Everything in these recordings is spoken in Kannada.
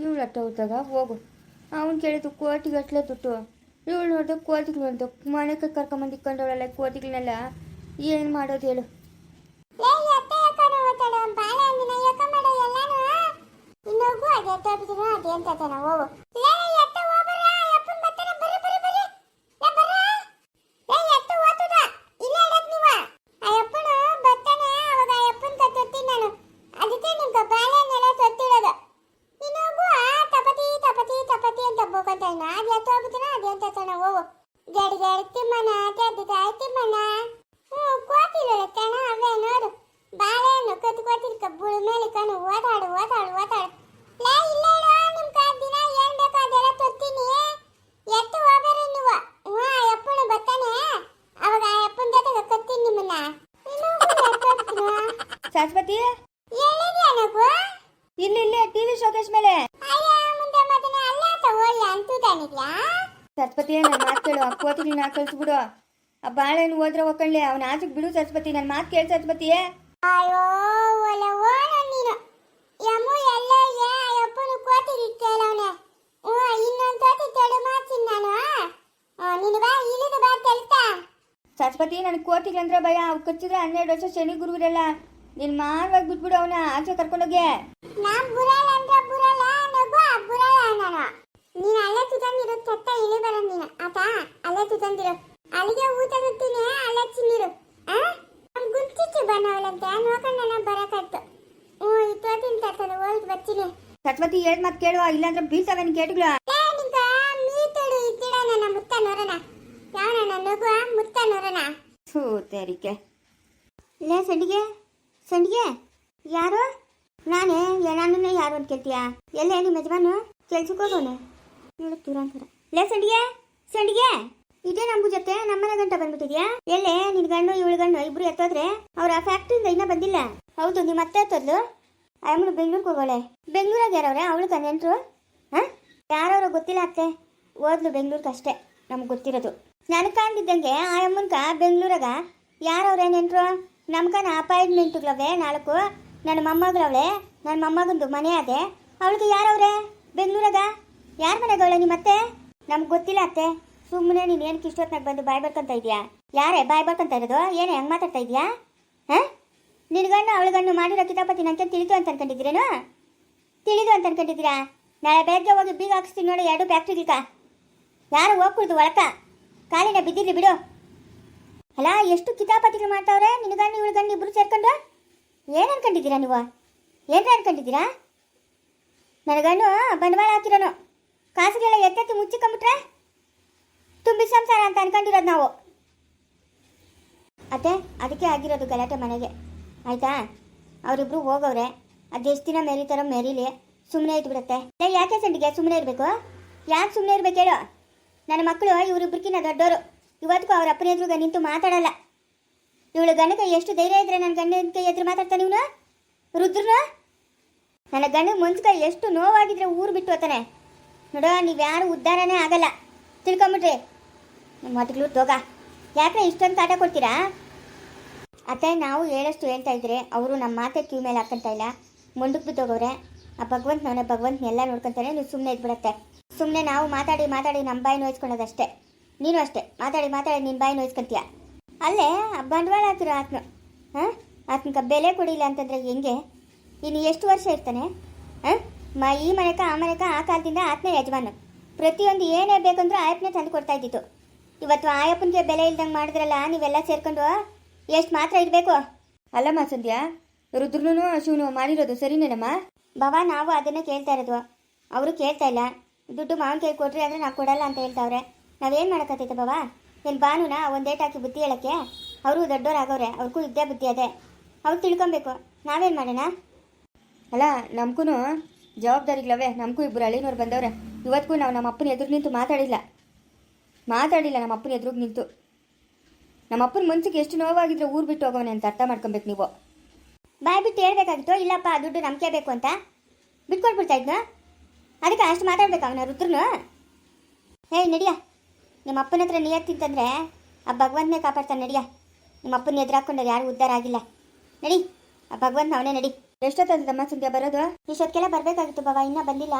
ಇವಳು ಅಟ್ಟ ಹೋದಾಗ ಹೋಗು. ಅವನು ಕೇಳಿದ್ದು ಕೋಟಿಗಟ್ಟಲೆ ದುಡ್ಡು. ಇವಳು ನೋಡಿದ ಕೋತಿಗಳು ಅಂತ ಮನೆಗೆ ಕರ್ಕೊಂಬಂದು ಇಕ್ಕೊಂಡವಳಲ್ಲ ಕೋತಿಗಳನ್ನೆಲ್ಲ. ಏನು ಮಾಡೋದು ಹೇಳು. ಇನ್ನೊಬ್ಬು ಅದೇ ಅಂತ ಹೋಗು ಲೇ ಎತ್ತ ಹೋಗ್ಬರ ಅಪ್ಪನ್ ಬರ್ತಾನೆ ಬರ್ರಿ ಬರ್ರಿ ಬರ್ರಿ ಲೇ ಬರ್ರ ಲೇ ಎತ್ತ ಓತುದ ಇಲ್ಲ ಇಡಕ್ ನೀವ ಆ ಅಪ್ಪನು ಬರ್ತಾನೆ ಅವಾಗ ಆ ಅಪ್ಪನ್ ತತ್ತೀನಿ ನಾನು ಅದಕ್ಕೆ ನಿಮ್ಗ ಬಾಳೆ ಹಣ್ಣೆಲ್ಲ ತೊತ್ತಿಡೋದು ಇನ್ನೊಬ್ಬು ತಪತಿ ತಪತಿ ತಪತಿ ಅಂತ ಬೋಕಂತ ಇನ್ನ ಅದೇ ಎತ್ತ ಹೋಗ್ಬಿಟ್ಟಿನ ಅದೇ ಅಂತ ತಾನ ಹೋಗು ಹ್ಞೂ ಕೋತಿಲ್ಲ ಕಣ ಅವೇ ನೋಡು ಬಾಳೆಹಣ್ಣು ಕತ್ತು ಕೋತಿಲ್ ಕಬ್ಬುಳ ಮೇಲೆ ಕಣ್ಣು ಓದಾಡು ಓದಾಡು ಓದಾಡು. ಲೇ ಇಲ್ಲ ಇಡು ದಿನ ಏನ್ ಬೇಕೋ ಅದೆಲ್ಲ ತೊತ್ತೀನಿ ಎತ್ತು ಹೋಗ್ಬೇರಿ ನೀವು. ಹ್ಞೂ ಆ ಅಪ್ಪನ ಬರ್ತಾನೆ. ಅವಾಗ ಆ ಅಪ್ಪನ ಜೊತೆಗೆ ಕತ್ತೀನಿ ನಿಮ್ಮನ್ನ. ಇನ್ನೊಬ್ರು ಎತ್ತು ಹೋಗ್ತೀನ? ಸರಸ್ವತಿ ಎಲ್ಲಿದ್ಯಾ ನಗು? ಇಲ್ಲಿ ಇಲ್ಲೇ ಟಿ ವಿ ಶೋಕೇಶ್ ಮೇಲೆ. ಅಯ್ಯ ಮುಂದೆ ಮತ್ತೆ ಅಲ್ಲ ಅಂತ ಅಂತೂ ಅಂತೂತಾನಿದ್ಯಾ ಸರಸ್ವತಿ ನನ್ನ ಮಾತು ಕೇಳು. ಆ ಕೋತಿಗಳನ್ನ ಕಳಿಸ್ಬಿಡು. ಆ ಬಾಳೆಹಣ್ಣು ಹೋದ್ರೆ ಒಕ್ಕಳ್ಳೆ ಅವನ ಆಚೆಗೆ ಬಿಡು ಸರಸ್ವತಿ ನನ್ನ ಮಾತು ಕೇಳು ಸರಸ್ವತಿ ಅಯ್ಯೋ ಒಲವೋ ನೀನು. ಯಮು ಎಲ್ಲ ಅಪ್ಪನು ಕೋತಿಗೆ ಕೇಳವನೆ ಹ್ಞೂ ಇನ್ನೊಂದು ತೋತಿ ತೆಳು ಮಾಡ್ತೀನಿ ನಾನು. ನೀನು ಬಾ ಇಳಿದು ಬಾ ಸರಸ್ವತಿ ಕೋತಿಗಳಂದ್ರೆ ಭಯ. ಅವು ಕಚ್ಚಿದ್ರೆ ಹನ್ನೆರಡು ವರ್ಷ ಶನಿ ಗುರುವಿರಲ್ಲ. ನೀನು ಮಾರ್ವಾಗಿ ಬಿಟ್ಬಿಡು ಅವನ ಆಚೆ ಕರ್ಕೊಂಡೋಗಿ. ನಾ ಬುರಲ್ಲ ಅಂದ್ರೆ ಬುರಲ್ಲ ನಗು ಬುರಲ್ಲ ನಾನು ನೀನು ಅಲ್ಲೇ ತುತಂದಿರು ಚತ್ತ ಇಳಿ ಬರ ನೀನು ಆತಾ? ಅಲ್ಲೇ ತುತಂದಿರು ಅಲ್ಲಿಗೆ ಊಟ ತುತ್ತೀನಿ ಅಲ್ಲೇ ಚಿನ್ನಿರು ಆ? ಗುಂಚಿಚ್ಚು ಬನ್ನವಳಂತೆ ನೋಡ್ಕೊಂಡು ನಾನು ಬರಕತ್ತು. ಹ್ಞೂ ತೋತಿನ ತರ್ತದೆ ಹೋಗಿ ಬರ್ತೀನಿ. ಸತ್ವತಿ ಹೇಳ್ ಮಾತು ಕೇಳುವ ಇಲ್ಲಾಂದ್ರೆ ಬೀಳ್ತವೆ ನಿನ್ ಕೇಟುಗಳು. ನಿಂಗ ಮೀತಡು ಇದ್ದಿಡ ನನ್ನ ಮುತ್ತ ನಗುವ ಮುತ್ತ ನೋರನ? ಥೂ ತೇರಿಕೆ. ಲೇ ಸಂಡಿಗೆ? ಸಂಡಿಗೆ? ಯಾರು? ನಾನೇ ನನ್ನನ್ನೇ ಯಾರು ಅಂತ ಕೇಳ್ತೀಯಾ? ಎಲ್ಲೇ ನಿಮ್ಮ ಯಜಮಾನು? ಕೆಲ್ಸಕ್ಕೆ ಹೋಗೋನೆ ನೋಡು ಲೇ ಸಂಡಿಗೆ ಸಂಡಿಗೆ ಇದೇ ನಮ್ಮ ಜೊತೆ, ನಮ್ಮನೆ ಗಂಟ ಬಂದ್ಬಿಟ್ಟಿದ್ಯಾ? ಎಲ್ಲೇ, ನಿನ್ ಗಂಡು, ಇವಳು ಗಂಡು, ಇಬ್ರು ಎತ್ತೋದ್ರೆ ಅವ್ರ ಆ ಫ್ಯಾಕ್ಟ್ರಿಯಿಂದ ಇನ್ನೂ ಬಂದಿಲ್ಲ. ಹೌದು ನಿಮ್ಮ ಅತ್ತೆ ಎತ್ತೋದ್ಲು? ಅಮ್ಮನು ಬೆಂಗ್ಳೂರಿಗೆ ಹೋಗೋಳೆ. ಬೆಂಗ್ಳೂರಾಗ ಯಾರವ್ರೆ? ಅವಳು ಕನೆಂಟ್ರು ಹಾಂ? ಯಾರವ್ರ ಗೊತ್ತಿಲ್ಲ ಅತ್ತೆ. ಓದ್ಲು ಬೆಂಗ್ಳೂರ್ಗೆ ಅಷ್ಟೇ, ನಮ್ಗೆ ಗೊತ್ತಿರೋದು. ನನಗೆ ಕಾಣ್ದಿದ್ದಂಗೆ ಆ ಅಮ್ಮನ್ಕ ಬೆಂಗಳೂರಾಗ ಯಾರವ್ರೆ ನೆಂಟ್ರು? ನಮ್ಕನ ಅಪಾಯಿಂಟ್ಮೆಂಟ್ಗಳವೆ ನಾಲ್ಕು. ನನ್ನ ಮೊಮ್ಮಗಳವಳೆ ನನ್ನ ಮೊಮ್ಮಗಂದು ಮನೆ ಅದೇ. ಅವಳಿಗೆ ಯಾರವ್ರೆ? ಬೆಂಗಳೂರಾಗ? ಯಾರ ಮನೆಗವಳೆ ನಿಮ್ಮತ್ತೆ ನಮ್ಗೆ ಗೊತ್ತಿಲ್ಲ ಅತ್ತೆ. ಸುಮ್ಮನೆ ನೀನು ಏನಕ್ಕೆ ಇಷ್ಟೊತ್ತಿನಾಗ ಬಂದು ಬಾಯ್ ಬರ್ಕೊಂತ ಇದೆಯಾ? ಯಾರೇ ಬಾಯ್ ಬರ್ಕೊಂತ ಇರೋದು? ಏನೇ, ಹೆಂಗೆ ಮಾತಾಡ್ತಾ ಇದೆಯಾ? ಹಾಂ? ಅವಳು ಗಂಡು ಮಾಡಿರೋ ಕಿತಾಪತಿ ನಂಗೆ ತಿಳಿದು ಅಂತ ಅನ್ಕೊಂಡಿದ್ದೀರೇನು? ತಿಳಿದು ಅಂತ ಅನ್ಕೊಂಡಿದ್ದೀರಾ? ನಾಳೆ ಬೆಳಗ್ಗೆ ಹೋಗಿ ಬೀಗ ಹಾಕಿಸ್ತೀನಿ ನೋಡಿ ಎರಡು ಫ್ಯಾಕ್ಟ್ರಿಗಿಕ ಯಾರು ಹೋಗ್ಕೊಡ್ದು ಒಳಕ? ಕಾಲಿನ ಬಿದ್ದಿರಲಿ ಬಿಡು. ಅಲ್ಲ, ಎಷ್ಟು ಕಿತಾಪತಿಗಳು ಮಾಡ್ತಾವ್ರೆ? ನಿನಗಣ್ಣು ಇವಳುಗಣ್ಣು ಇಬ್ರು ಸೇರ್ಕೊಂಡು? ಏನು ಅನ್ಕೊಂಡಿದ್ದೀರಾ ನೀವು? ಏನ್ರ ಅನ್ಕೊಂಡಿದ್ದೀರಾ? ನನಗಣ್ಣು ಬಂಡವಾಳ ಹಾಕಿರೋನು. ಕಾಸುಗೆಲ್ಲ ಎತ್ತೆತ್ತಿ ಮುಚ್ಚಿಕೊಂಬಿಟ್ರೆ ತುಂಬಿ ಸಂಸಾರ ಅಂತ ಅನ್ಕೊಂಡಿರೋದು ನಾವು. ಅತ್ತೆ, ಅದಕ್ಕೆ ಆಗಿರೋದು ಗಲಾಟೆ ಮನೆಗೆ. ಆಯ್ತಾ? ಅವರಿಬ್ರು ಹೋಗವ್ರೆ. ಅದೆಷ್ಟು ದಿನ ಮೆರಿತಾರೋ ಮೆರೀಲಿ ಸುಮ್ಮನೆ ಇದ್ಬಿಡುತ್ತೆ. ಯಾಕೆ ಸಂಡಿಗೆ? ಸುಮ್ಮನೆ ಇರಬೇಕು? ಯಾಕೆ ಸುಮ್ಮನೆ ಇರ್ಬೇಕು ಹೇಳು? ನನ್ನ ಮಕ್ಕಳು ಇವರಿಬ್ರಿಗಿನ ದೊಡ್ಡವರು ಇವತ್ತಿಗೂ ಅವ್ರ ಅಪ್ಪನ ಎದುರುಗ ನಿಂತು ಮಾತಾಡಲ್ಲ. ಇವಳು ಗಂಡಕ್ಕೆ ಎಷ್ಟು ಧೈರ್ಯ ಇದ್ರೆ ನನ್ನ ಗಂಡನ ಕೈ ಎದುರು ಮಾತಾಡ್ತಾನೆ ಇವನು? ರುದ್ರನು? ನನ್ನ ಗಂಡ ಮುನ್ಸ್ಕ ಎಷ್ಟು ನೋವಾಗಿದ್ರೆ ಊರು ಬಿಟ್ಟು ಹೋಗ್ತಾನೆ. ನೋಡೋ ನೀವ್ಯಾರು ಉದ್ಧಾರನೇ ಆಗಲ್ಲ. ತಿಳ್ಕೊಂಬಿಟ್ರಿ. ಮಾತುಗಳು ತೋಗ. ಯಾಕೆ ಇಷ್ಟೊಂದು ಕಾಟ ಕೊಡ್ತೀರಾ? ಅತ್ತೆ, ನಾವು ಹೇಳಷ್ಟು ಹೇಳ್ತಾ ಇದ್ರೆ ಅವರು ನಮ್ಮ ಮಾತೆ ಕ್ಯೂ ಮೇಲೆ ಹಾಕಂತ ಇಲ್ಲ. ಮುಂದಕ್ಕೆ ಬಿದ್ದೋಗವ್ರೆ. ಆ ಭಗವಂತ ನಾನೇ ಭಗವಂತನ ಎಲ್ಲ ನೋಡ್ಕೊಂತಾನೆ ನೀವು ಸುಮ್ಮನೆ ಇದ್ಬಿಡತ್ತೆ. ಸುಮ್ಮನೆ ನಾವು ಮಾತಾಡಿ ಮಾತಾಡಿ ನಮ್ಮ ಬಾಯಿ ಅಷ್ಟೇ ನೀನು ಅಷ್ಟೇ. ಮಾತಾಡಿ ಮಾತಾಡಿ ನಿನ್ನ ಬಾಯಿ ನೋಯ್ಸ್ಕೊಂತೀಯ? ಅಲ್ಲೇ ಬಂಡವಾಳ ಹಾಕಿರೋ ಆತ್ಮ. ಹಾಂ? ಆತ್ಮಕ ಬೆಲೆ ಕೊಡಿಲ್ಲ ಅಂತಂದರೆ ಹೆಂಗೆ? ಇನ್ನು ಎಷ್ಟು ವರ್ಷ ಇರ್ತಾನೆ? ಹಾಂ? ಮ ಈ ಮನೆಕ ಆ ಮನೆಕ ಆ ಕಾಲದಿಂದ ಆತ್ಮ ಯಜಮಾನ. ಪ್ರತಿಯೊಂದು ಏನೇ ಬೇಕಂದ್ರೂ ಆಯಪ್ಪನೇ ತಂದು ಕೊಡ್ತಾ ಇದ್ದಿತ್ತು ಇವತ್ತು ಆಯಪ್ಪನಿಗೆ ಬೆಲೆ ಇಲ್ದಂಗೆ ಮಾಡಿದ್ರಲ್ಲ ನೀವೆಲ್ಲ ಸೇರ್ಕೊಂಡು ಎಷ್ಟು ಮಾತ್ರ ಇರಬೇಕು ಅಲ್ಲಮ್ಮ ಸಂಧ್ಯಾ ರುದ್ರನು ಶಿವನು ಮಾಡಿರೋದು ಸರಿನೇನಮ್ಮ? ಬಾಬಾ ನಾವು ಅದನ್ನೇ ಕೇಳ್ತಾ ಇರೋದು. ಅವರು ಕೇಳ್ತಾ ಇಲ್ಲ. ದುಡ್ಡು ಮಾವನ ಕೈ ಕೊಟ್ರಿ ಅಂದ್ರೆ ನಾವು ಕೊಡಲ್ಲ ಅಂತ ಹೇಳ್ತಾವ್ರೆ. ನಾವೇನು ಮಾಡೋಕ್ಕತ್ತೈತೆ ಬಾಬಾ ಏನು ಬಾನುನ ಒಂದೇಟ್ ಹಾಕಿ ಬುದ್ಧಿ ಹೇಳಕ್ಕೆ. ಅವರು ದೊಡ್ಡವರಾಗವ್ರೆ ಅವ್ರಿಗೂ ಇದ್ದೇ ಬುದ್ಧಿ ಅದೇ. ಅವ್ರು ತಿಳ್ಕೊಬೇಕು. ನಾವೇನು ಮಾಡೋಣ? ಅಲ್ಲ ನಮಗೂ ಜವಾಬ್ದಾರಿಗಳವೆ. ನಮಗೂ ಇಬ್ಬರು ಹಳ್ಳಿನವ್ರು ಬಂದವ್ರೆ. ಇವತ್ತಿಗೂ ನಾವು ನಮ್ಮ ಅಪ್ಪನ ಎದುರು ನಿಂತು ಮಾತಾಡಿಲ್ಲ. ಮಾತಾಡಿಲ್ಲ ನಮ್ಮ ಅಪ್ಪನ ಎದುರು ನಿಂತು. ನಮ್ಮ ಅಪ್ಪನ ಮನ್ಸಿಗೆ ಎಷ್ಟು ನೋವಾಗಿದ್ರೆ ಊರು ಬಿಟ್ಟು ಹೋಗೋಣ ಅಂತ ಅರ್ಥ ಮಾಡ್ಕೊಬೇಕು ನೀವು. ಬಾಯ್ ಬಿಟ್ಟು ಹೇಳ್ಬೇಕಾಗಿತ್ತು ಇಲ್ಲಪ್ಪ, ದುಡ್ಡು ನಂಬಿಕೆ ಬೇಕು ಅಂತ? ಬಿಟ್ಕೊಟ್ಬಿಡ್ತಾ ಇದ್ನ? ಅದಕ್ಕೆ ಅಷ್ಟು ಮಾತಾಡ್ಬೇಕು ಅವನ ರುದ್ರನು? ಏಯ್, ನಡಿಯ. ನಿಮ್ಮ ಅಪ್ಪನ ಹತ್ರ ನಿಯತ್ತಿಂತಂದ್ರೆ ಆ ಭಗವಂತನೇ ಕಾಪಾಡ್ತಾನೆ ನಡಿಯ. ನಿಮ್ಮ ಅಪ್ಪನ ಎದುರು ಎದುರಾಕೊಂಡು ಯಾರು ಉದ್ಧಾರ ಆಗಿಲ್ಲ. ನಡಿ, ಆ ಭಗವಂತ ಅವನೇ ನಡಿ. ಎಷ್ಟೊತ್ತಮ್ಮ ಸಂಧ್ಯಾ ಬರೋದು? ಇಷ್ಟೊತ್ತಿಗೆಲ್ಲ ಬರಬೇಕಾಗಿತ್ತು ಬಾಬಾ ಇನ್ನೂ ಬಂದಿಲ್ಲ.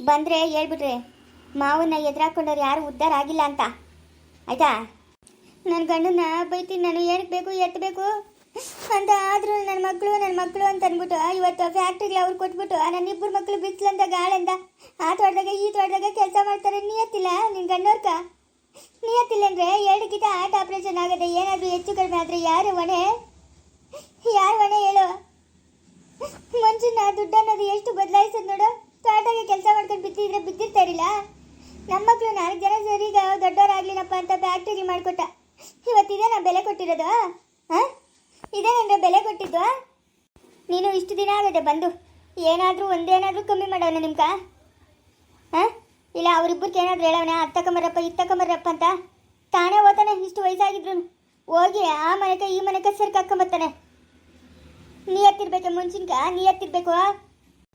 ಬಂದರೆ ಹೇಳ್ಬಿಟ್ರೆ, ಮಾವನ್ನ ಎದುರಾಕೊಂಡವ್ರು ಯಾರು ಉದ್ಧಾರ ಆಗಿಲ್ಲ ಅಂತ. ಆಯ್ತಾ? ನನ್ನ ಗಂಡನ ಬೈತೀನಿ ನಾನು ಏನಕ್ಕೆ ಬೇಕು ಎತ್ತಬೇಕು ಅಂತ ಆದರೂ ನನ್ನ ಮಕ್ಕಳು ನನ್ನ ಮಕ್ಕಳು ಅಂತ ಅಂದ್ಬಿಟ್ಟು ಇವತ್ತು ಫ್ಯಾಕ್ಟ್ರಿಗೆ ಅವ್ರು ಕೊಟ್ಬಿಟ್ಟು ನನ್ನ ಇಬ್ಬರು ಮಕ್ಕಳು ಬಿಸ್ಲಂದ ಗಾಳಂದ, ಆ ತೋಟದಾಗ, ಈ ತೋಟದಾಗ ಕೆಲಸ ಮಾಡ್ತಾರೆ, ನಿಯತ್ತಿಲ್ಲ ನಿನ್ನ ಗಂಡೋರ್ಕ? ನಿಯತ್ತಿಲ್ಲ ಅಂದರೆ ಎರಡು ಗಿಟ ಆಟ ಆಪ್ರೇಷನ್ ಆಗದೆ ಏನಾದರೂ ಹೆಚ್ಚು ಕಡಿಮೆ ಆದರೆ ಯಾರು ಹೊಣೆ? ಯಾರು ಹೊಣೆ ಹೇಳು? ಮನುಷ್ಯನ ದುಡ್ಡು ಅನ್ನೋದು ಎಷ್ಟು ಬದಲಾಯಿಸೋದು ನೋಡು. ತಾಟಾಗಿ ಕೆಲಸ ಮಾಡ್ಕೊಂಡು ಬಿದ್ದಿದ್ರೆ ಬಿದ್ದಿರ್ತಾರಿಲ್ಲ ನಮ್ಮ ಮಕ್ಕಳು ನಾಲ್ಕು ಜನ ಸರಿ ಈಗ ದೊಡ್ಡವರಾಗ್ಲಿನಪ್ಪ ಅಂತ ಫ್ಯಾಕ್ಟ್ರಿಗೆ ಮಾಡಿಕೊಟ್ಟ. ಇವತ್ತಿದೆ ನಾ ಬೆಲೆ ಕೊಟ್ಟಿರೋದು ಹಾಂ ನನಗೆ ಬೆಲೆ ಕೊಟ್ಟಿದ್ದು ನೀನು ಇಷ್ಟು ದಿನ ಆಗದೆ ಬಂದು. ಏನಾದರೂ ಒಂದೇನಾದರೂ ಕಮ್ಮಿ ಮಾಡೋಣ ನಿಮ್ಗೆ ಹಾಂ ಇಲ್ಲ ಅವರಿಬ್ಬರಿಗೆ ಏನಾದರೂ ತಗೊಂಬರಪ್ಪ ಇದು ತಗೊಂಬರಪ್ಪ ಅಂತ. ತಾನೇ ಓದ್ತಾನೆ, ಇಷ್ಟು ವಯಸ್ಸಾಗಿದ್ರು. ಹೋಗಿ ಆ ಮನೆಗೆ, ಈ ಮನೆಗೆ ಸೇರ್ಕಾಕೊಂಬರ್ತಾನೆ ಮುಂಚಿನಕ ಮುಂಚಿನ್ಕ ನಿಯತ್ತಿರ್ಬೇಕು.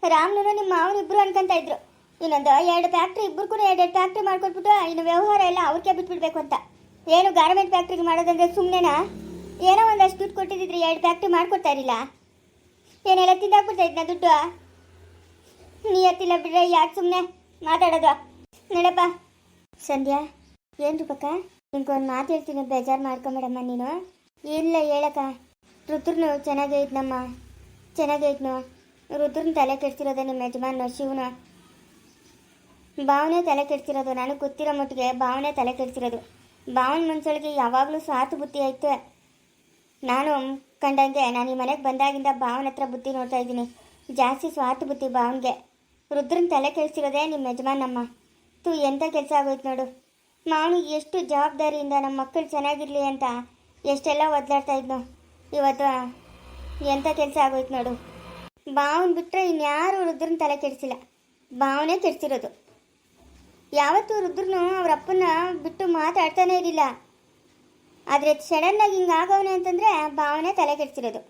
ರಾಮ್ನು ನಿಮ್ಮ ಮಾವನ ಇಬ್ರು ಅನ್ಕೊಂತ ಇದ್ರು. ಇನ್ನೊಂದು ಎರಡು ಫ್ಯಾಕ್ಟ್ರಿ ಎರಡು ಎರಡೆರಡು ಫ್ಯಾಕ್ಟ್ರಿ ಮಾಡ್ಕೊಟ್ಬಿಟ್ಟು ಇನ್ನು ವ್ಯವಹಾರ ಎಲ್ಲ ಅವ್ರಿಗೆ ಬಿಟ್ಬಿಡ್ಬೇಕು ಅಂತ. ಏನು ಗಾರ್ಮೆಂಟ್ ಫ್ಯಾಕ್ಟ್ರಿಗೆ ಮಾಡೋದಂದ್ರೆ ಸುಮ್ಮನೆನಾ ಏನೋ ಒಂದಷ್ಟು ದುಡ್ಡು ಕೊಟ್ಟಿದ್ರೆ ಎರಡು ಫ್ಯಾಕ್ಟ್ರಿ ಮಾಡ್ಕೊಡ್ತಾ ಇರಲಿಲ್ಲ? ಏನೆಲ್ಲ ತಿಂದಾಕ್ಬಿಡ್ತಾ ಇದ್ನ ದುಡ್ಡು? ನೀ ಎತ್ತಿಲ್ಲ ಬಿಡ್ರೆ ಯಾಕೆ ಸುಮ್ಮನೆ ಮಾತಾಡೋದು? ನೋಡಪ್ಪ. ಸಂಧ್ಯಾ, ಏನು ರೂಪಕ್ಕ? ನಿನ್ಗೊಂದು ಮಾತು ಹೇಳ್ತೀನಿ, ಬೇಜಾರು ಮಾಡ್ಕೊಂಬೇಡಮ್ಮ ನೀನು. ಇಲ್ಲ ಹೇಳಕ್ಕ. ರುದ್ರನು ಚೆನ್ನಾಗೇ ಇದ್ನಮ್ಮ ಚೆನ್ನಾಗೇ ಇದ್ನು ರುದ್ರನ ತಲೆ ಕೆಡ್ತಿರೋದೆ ನಿಮ್ಮ ಯಜಮಾನ ಶಿವನು. ಭಾವನೆ ತಲೆ ಕೆಡ್ತಿರೋದು ನನಗೆ ಗೊತ್ತಿರೋ ಮಟ್ಟಿಗೆ ಭಾವನೆ ತಲೆ ಕೆಡ್ತಿರೋದು ಭಾವನ ಮನ್ಸೊಳಗೆ ಯಾವಾಗಲೂ ಸ್ವಾರ್ಥ ಬುದ್ಧಿ ಐತೆ. ನಾನು ಕಂಡಂಗೆ ನಾನು ಈ ಮನೆಗೆ ಬಂದಾಗಿಂದ ಭಾವನ ಹತ್ರ ಬುದ್ಧಿ ನೋಡ್ತಾ ಇದ್ದೀನಿ. ಜಾಸ್ತಿ ಸ್ವಾರ್ಥ ಬುದ್ಧಿ ಭಾವನ್ಗೆ. ರುದ್ರನ ತಲೆ ಕೆಡ್ಸಿರೋದೇ ನಿಮ್ಮ ಯಜಮಾನಮ್ಮ. ತೂ ಎಂಥ ಕೆಲಸ ಆಗೋಯ್ತು ನೋಡು. ಮಾವನಿಗೆ ಎಷ್ಟು ಜವಾಬ್ದಾರಿಯಿಂದ ನಮ್ಮ ಮಕ್ಕಳು ಚೆನ್ನಾಗಿರಲಿ ಅಂತ ಎಷ್ಟೆಲ್ಲ ಒದ್ದಾಡ್ತಾ ಇದ್ನು. ಇವತ್ತು ಎಂಥ ಕೆಲಸ ಆಗೋಯ್ತು ನೋಡು. ಬಾವನ್ ಬಿಟ್ಟರೆ ಇನ್ಯಾರು ರುದ್ರನ ತಲೆ ಕೆಡಿಸಿಲ್ಲ. ಭಾವನೆ ಕೆಡಿಸಿರೋದು. ಯಾವತ್ತೂ ರುದ್ರನು ಅವ್ರ ಅಪ್ಪನ ಬಿಟ್ಟು ಮಾತಾಡ್ತಾನೇ ಇರಲಿಲ್ಲ. ಆದರೆ ಸಡನ್ನಾಗಿ ಹಿಂಗೆ ಆಗವನೆ ಅಂತಂದರೆ ಭಾವನೆ ತಲೆ ಕೆಡಿಸಿರೋದು.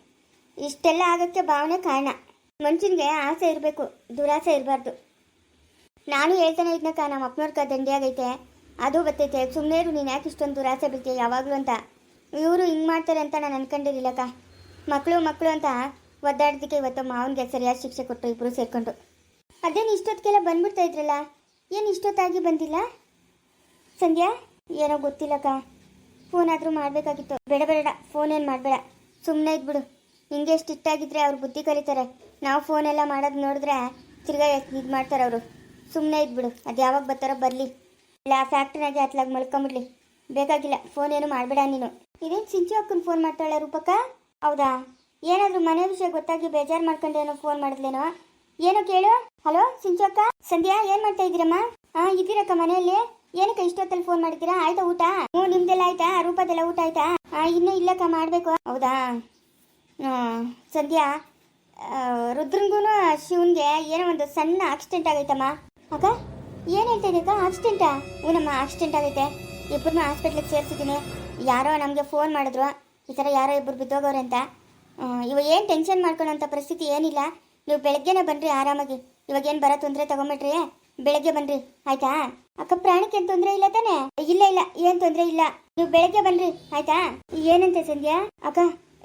ಇಷ್ಟೆಲ್ಲ ಆಗೋಕ್ಕೆ ಭಾವನೆ ಕಾರಣ. ಮನುಷ್ಯನಿಗೆ ಆಸೆ ಇರಬೇಕು, ದುರಾಸೆ ಇರಬಾರ್ದು. ನಾನು ಹೇಳ್ತಾನೆ ಇದ್ನಕ್ಕ ನಮ್ಮ ಅಪ್ಪನವ್ರ ದಂಡಿ ಆಗೈತೆ. ಅದು ಬರ್ತೈತೆ ಸುಮ್ಮನೆ ನೀನು ಯಾಕೆ ಇಷ್ಟೊಂದು ದುರಾಸೆ ಬೀಳ್ತೀಯ ಯಾವಾಗಲೂ ಅಂತ. ಇವರು ಹಿಂಗೆ ಮಾಡ್ತಾರೆ ಅಂತ ನಾನು ಅನ್ಕೊಂಡಿರಲಿಲ್ಲಕ್ಕ. ಮಕ್ಕಳು ಮಕ್ಕಳು ಅಂತ ಒದ್ದಾಡೋದಕ್ಕೆ ಇವತ್ತು ಮಾವನಿಗೆ ಸರಿಯಾದ ಶಿಕ್ಷೆ ಕೊಟ್ಟು ಇಬ್ಬರು ಸೇರಿಕೊಂಡು. ಅದೇನು ಇಷ್ಟೊತ್ತಿಗೆಲ್ಲ ಬಂದ್ಬಿಡ್ತಾ ಇದ್ರಲ್ಲ? ಏನು ಇಷ್ಟೊತ್ತಾಗಿ ಬಂದಿಲ್ಲ? ಸಂಧ್ಯಾ? ಏನೋ ಗೊತ್ತಿಲ್ಲಕ್ಕ. ಫೋನ್ ಆದರೂ ಮಾಡಬೇಕಾಗಿತ್ತು. ಬೇಡ ಬೇಡ, ಫೋನ್ ಏನು ಮಾಡಬೇಡ. ಸುಮ್ಮನೆ ಇದ್ಬಿಡು. ಹಿಂಗೆ ಸ್ಟಿಕ್ಟಾಗಿದ್ರೆ ಅವ್ರು ಬುದ್ಧಿ ಕಲಿತಾರೆ. ನಾವು ಫೋನೆಲ್ಲ ಮಾಡೋದು ನೋಡಿದ್ರೆ ತಿರ್ಗಾ ಇದು ಮಾಡ್ತಾರೆ ಅವರು ಸುಮ್ಮನೆ ಇದ್ಬಿಡು. ಅದು ಯಾವಾಗ ಬರ್ತಾರೋ ಬರಲಿ. ಇಲ್ಲ ಫ್ಯಾಕ್ಟ್ರಿನಾಗೆ ಹತ್ಲಾಗಿ ಮಲ್ಕೊಂಬಿಡ್ಲಿ. ಬೇಕಾಗಿಲ್ಲ. ಫೋನ್ ಏನು ಮಾಡಬೇಡ ನೀನು. ಇದೇನು ಚಿಂಚಿ ಅಕ್ಕನ ಫೋನ್ ಮಾಡ್ತಾಳೆ ರೂಪಕ್ಕ ಹೌದಾ? ಏನಾದರೂ ಮನೆ ವಿಷಯ ಗೊತ್ತಾಗಿ ಬೇಜಾರು ಮಾಡ್ಕೊಂಡೇನೋ ಫೋನ್ ಮಾಡಿದ್ಲೇನೋ? ಏನೋ ಕೇಳು. ಹಲೋ, ಚಿಂಚು ಅಕ್ಕ? ಸಂಧ್ಯಾ, ಏನು ಮಾಡ್ತಾ ಇದ್ದೀರಮ್ಮ? ಹಾಂ ಇದ್ದೀರಕ್ಕ ಮನೆಯಲ್ಲಿ? ಏನಕ್ಕೆ ಇಷ್ಟೊತ್ತಲ್ಲಿ ಫೋನ್ ಮಾಡಿದ್ದೀರಾ? ಆಯ್ತಾ ಊಟ? ಹ್ಞೂ, ನಿಮ್ದೆಲ್ಲ ಆಯ್ತಾ? ರೂಪದೆಲ್ಲ ಊಟ ಆಯ್ತಾ? ಹಾಂ ಇನ್ನೂ ಇಲ್ಲಕ್ಕ, ಮಾಡಬೇಕು. ಹೌದಾ? ಸಂಧ್ಯಾ ರುದ್ರಂಗೂ ಶಿವನ್ಗೆ ಏನೋ ಒಂದು ಸಣ್ಣ ಆಕ್ಸಿಡೆಂಟ್ ಆಗೈತಮ್ಮ. ಅಕ್ಕ, ಏನು ಹೇಳ್ತಾ ಇದೆಯಕ್ಕ? ಆಕ್ಸಿಡೆಂಟಾ ಹ್ಞೂನಮ್ಮ ಆಕ್ಸಿಡೆಂಟ್ ಆಗೈತೆ. ಇಬ್ಬರನ್ನ ಹಾಸ್ಪಿಟ್ಲಿಗೆ ಸೇರಿಸಿದ್ದೀನಿ. ಯಾರೋ ನಮಗೆ ಫೋನ್ ಮಾಡಿದ್ರು. ಈ ಥರ ಯಾರೋ ಇಬ್ಬರು ಬಿದ್ದೋಗೋರು ಅಂತ. ಇವಾಗ ಏನು ಟೆನ್ಷನ್ ಮಾಡ್ಕೊಳ್ಳೋಂಥ ಪರಿಸ್ಥಿತಿ ಏನಿಲ್ಲ. ನೀವು ಬೆಳಗ್ಗೆನೇ ಬನ್ನಿರಿ ಆರಾಮಾಗಿ. ಇವಾಗೇನು ಬರೋ ತೊಂದರೆ ತಗೊಂಬಿಟ್ರಿ. ಬೆಳಗ್ಗೆ ಬನ್ನಿರಿ ಆಯ್ತಾ? ಅಕ್ಕ ಪ್ರಾಣಕ್ಕೆ ಏನು ತೊಂದರೆ ಇಲ್ಲ ತಾನೆ? ಇಲ್ಲ ಇಲ್ಲ. ಏನು ತೊಂದರೆ ಇಲ್ಲ. ನೀವು ಬೆಳಗ್ಗೆ ಬನ್ನಿರಿ ಆಯ್ತಾ? ಏನಂತೆ ಸಂಧ್ಯಾ? ಅಕ್ಕ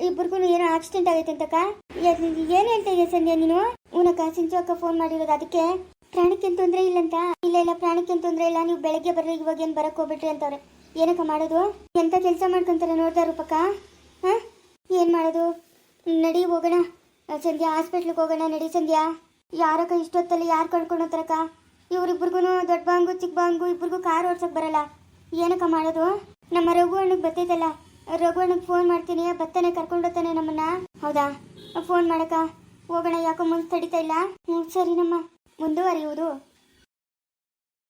ಇಬ್ಬರಿಗೂ ಏನೋ ಆಕ್ಸಿಡೆಂಟ್ ಆಗೈತೆ ಅಂತಕ್ಕ? ಏನು ಹೇಳ್ತಾ ಇದೆಯಾ ಸಂಧ್ಯಾ ನೀನು? ಹ್ಞೂನಕ್ಕ, ಸಿಂಚು ಅಕ್ಕ ಫೋನ್ ಮಾಡಿರೋದು ಅದಕ್ಕೆ. ಪ್ರಾಣಕ್ಕೇನು ತೊಂದರೆ ಇಲ್ಲಂತ? ಇಲ್ಲ ಇಲ್ಲ ಪ್ರಾಣಕ್ಕೇನು ತೊಂದರೆ ಇಲ್ಲ. ನೀವು ಬೆಳಗ್ಗೆ ಬರ್ರಿ, ಇವಾಗ ಏನು ಬರಕ್ ಹೋಗ್ಬಿಟ್ರಿ ಅಂತವ್ರೆ. ಏನಕ್ಕ ಮಾಡೋದು? ಎಂತ ಕೆಲಸ ಮಾಡ್ಕೊಂತಾರೆ ನೋಡ್ತಾ ರೂಪಕ್ಕ? ಹಾಂ? ಏನು ಮಾಡೋದು? ನಡಿ ಹೋಗೋಣ. ಸಂಧ್ಯಾ ಹಾಸ್ಪಿಟ್ಲಿಗೆ ಹೋಗೋಣ. ನಡಿ ಸಂಧ್ಯಾ. ಯಾರಕ್ಕ ಇಷ್ಟೊತ್ತಲ್ಲಿ ಯಾರು ಕಳ್ಕೊಂಡು ಹೋಗ್ತಾರಕ್ಕ? ಇವ್ರಿಬ್ರಿಗೂ ದೊಡ್ಡ ಬಾಂಗು ಚಿಕ್ಕ ಬಾಂಗು, ಇಬ್ರಿಗೂ ಕಾರ್ ಓಡ್ಸಕ್ ಬರಲ್ಲ. ಏನಕ್ಕ ಮಾಡೋದು? ನಮ್ಮ ರಘು ಅಣ್ಣಗೆ ಬರ್ತೈತಲ್ಲ ರಘು ಅಣ್ಣಗೆ ಫೋನ್ ಮಾಡ್ತೀನಿ. ಬತ್ತಾನೆ ಕರ್ಕೊಂಡು ಹೋಗ್ತಾನೆ ನಮ್ಮನ್ನ. ಹೌದಾ? ಫೋನ್ ಮಾಡಕ್ಕ. ಹೋಗೋಣ, ಯಾಕೋ ಮುಂದೆ ತಡಿತಾ ಇಲ್ಲ. ಹ್ಞೂ ಸರಿ ನಮ್ಮ ಮುಂದುವರಿಯುವುದು.